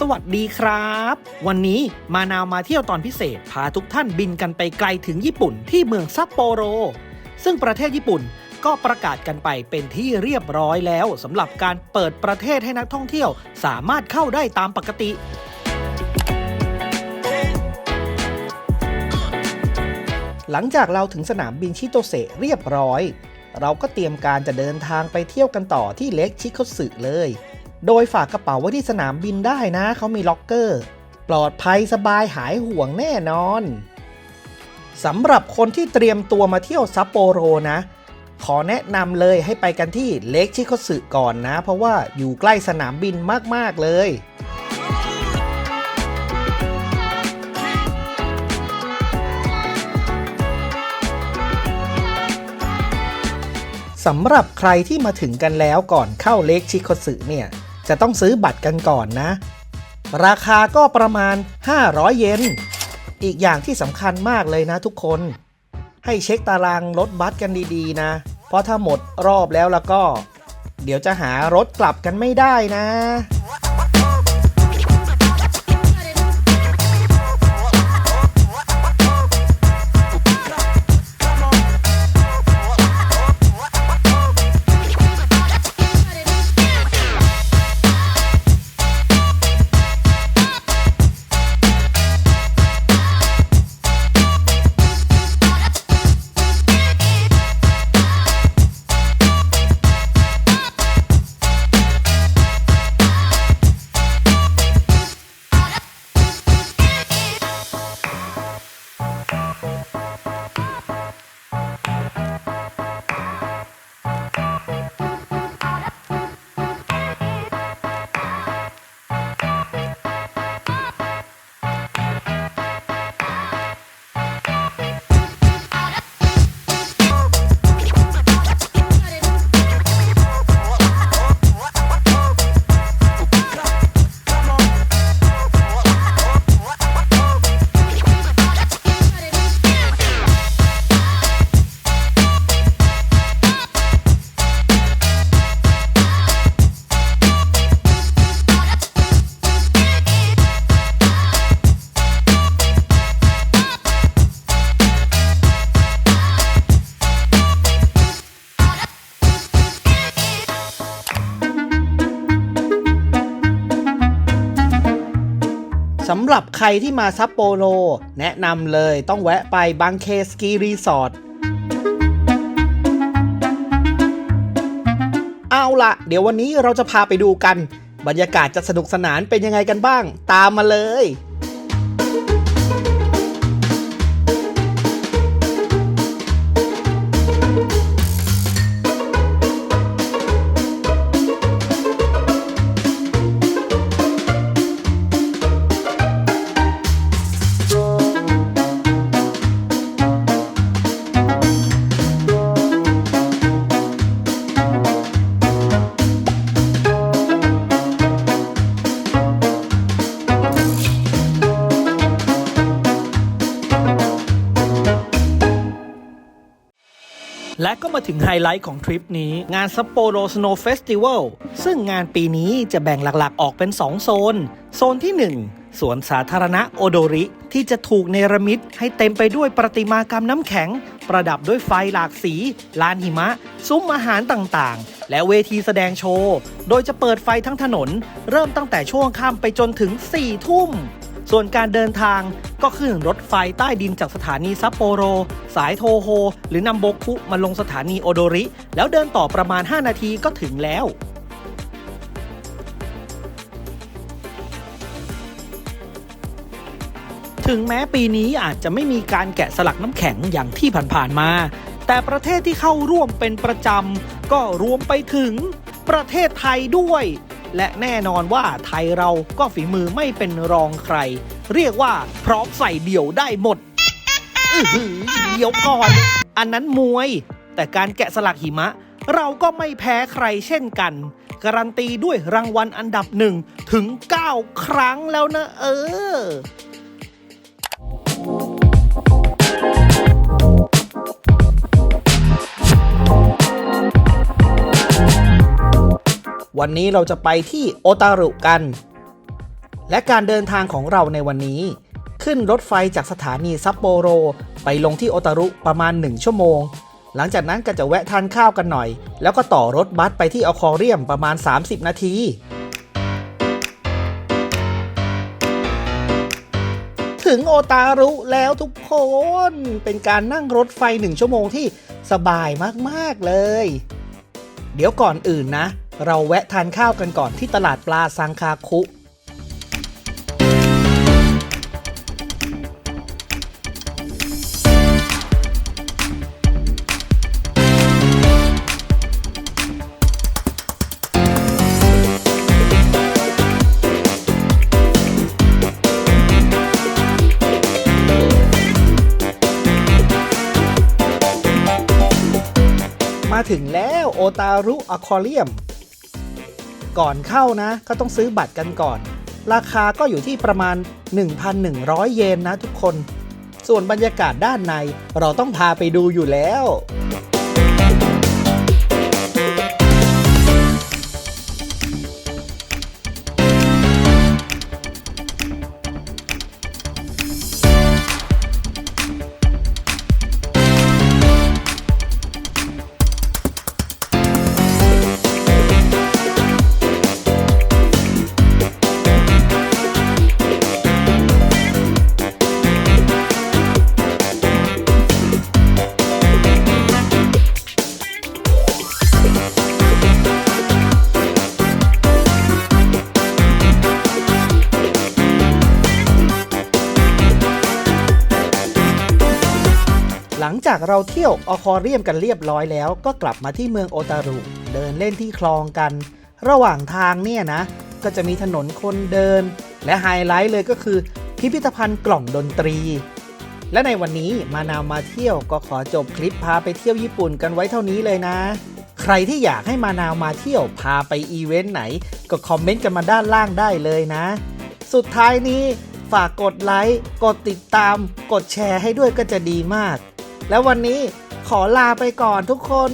สวัสดีครับ วันนี้มานาวมาเที่ยวตอนพิเศษ พาทุกท่านบินกันไปไกลถึงญี่ปุ่นที่เมืองซัปโปโร ซึ่งประเทศญี่ปุ่นก็ประกาศกันไปเป็นที่เรียบร้อยแล้วสำหรับการเปิดประเทศให้นักท่องเที่ยวสามารถเข้าได้ตามปกติหลังจากเราถึงสนามบินชิโตเซเรียบร้อย เราก็เตรียมการจะเดินทางไปเที่ยวกันต่อที่เล็กชิโคสึเลย โดยฝากกระเป๋าไว้ที่สนามบินได้นะ เขามีล็อกเกอร์ ปลอดภัยสบายหายห่วงแน่นอนสำหรับคนที่เตรียมตัวมาเที่ยวซัปโปโรนะ ขอแนะนำเลยให้ไปกันที่เล็กชิโคสึก่อนนะ เพราะว่าอยู่ใกล้สนามบินมาก ๆ เลยสำหรับใครที่มาถึงกันแล้วก่อนเข้าเล็กชิโคสึเนี่ย จะต้องซื้อบัตรกันก่อนนะ ราคาก็ประมาณ 500 เยน อีกอย่างที่สำคัญมากเลยนะทุกคน ให้เช็คตารางรถบัสกันดีๆ นะ เพราะถ้าหมดรอบแล้วแล้วก็ เดี๋ยวจะหารถกลับกันไม่ได้นะำหรับใครที่มาซัปโปโรแนะนำเลยต้องแวะไปบางเคสกีรีสอร์ทเอาละเดี๋ยววันนี้เราจะพาไปดูกัน บรรยากาศจะสนุกสนานเป็นยังไงกันบ้าง ตามมาเลย และก็มาถึงไฮไลท์ของทริปนี้ งานซัปโปโรสโนว์เฟสติวัลซึ่งงานปีนี้จะแบ่งหลักๆออกเป็น 2 โซน โซนที่ 1 สวนสาธารณะโอโดริ ที่จะถูกเนรมิตให้เต็มไปด้วยประติมากรรมน้ำแข็ง ประดับด้วยไฟหลากสีลานหิมะ ซุ้มอาหารต่างๆ และเวทีแสดงโชว์ โดยจะเปิดไฟทั้งถนน เริ่มตั้งแต่ช่วงค่ำไปจนถึง4ทุ่ม ส่วนการเดินทางก็ขึ้นรถไฟใต้ดินจากสถานีซัปโปโร สายโทโฮ หรือนำโบคุมาลงสถานีโอโดริ แล้วเดินต่อประมาณ 5 นาทีก็ถึงแล้วถึงแม้ปีนี้อาจจะไม่มีการแกะสลักน้ำแข็งอย่างที่ผ่านๆมา แต่ประเทศที่เข้าร่วมเป็นประจำ ก็รวมไปถึงประเทศไทยด้วย และแน่นอนว่าไทยเราก็ฝีมือไม่เป็นรองใคร เรียกว่าพร้อมใส่เดี่ยวได้หมดอื้ออเดี๋ยวก่อน อันนั้นมวย แต่การแกะสลักหิมะ เราก็ไม่แพ้ใครเช่นกัน การันตีด้วยรางวัลอันดับหนึ่งถึง 9 ครั้งแล้วนะเออ วันนี้เราจะไปที่โอตารุกัน และการเดินทางของเราในวันนี้ ขึ้นรถไฟจากสถานีซัปโปโร ไปลงที่โอตารุประมาณ 1 ชั่วโมง หลังจากนั้นก็จะแวะทานข้าวกันหน่อย แล้วก็ต่อรถบัสไปที่อควาเรียมประมาณ 30 นาทีถึงโอตารุแล้วทุกคน เป็นการนั่งรถไฟหนึ่งชั่วโมงที่สบายมาก ๆ เลย เดี๋ยวก่อนอื่นนะ เราแวะทานข้าวกันก่อนที่ตลาดปลาซังคาคุ มาถึงแล้วโอตารุอควาเรียม ก่อนเข้านะ ก็ต้องซื้อบัตรกันก่อน ราคาก็อยู่ที่ประมาณ 1,100 เยนนะทุกคน ส่วนบรรยากาศด้านในเราต้องพาไปดูอยู่แล้ว ลังจากเราเที่ยวอควาเรียมกันเรียบร้อยแล้ว ก็กลับมาที่เมืองโอตารุ เดินเล่นที่คลองกัน ระหว่างทางเนี่ยนะ ก็จะมีถนนคนเดิน และไฮไลท์เลยก็คือพิพิธภัณฑ์กล่องดนตรี และในวันนี้มานาวมาเที่ยวก็ขอจบคลิปพาไปเที่ยวญี่ปุ่นกันไว้เท่านี้เลยนะ ใครที่อยากให้มานาวมาเที่ยวพาไปอีเวนต์ไหน ก็คอมเมนต์กันมาด้านล่างได้เลยนะ สุดท้ายนี้ฝากกดไลค์ กดติดตาม กดแชร์ให้ด้วยก็จะดีมาก แล้ววันนี้ขอลาไปก่อนทุกคน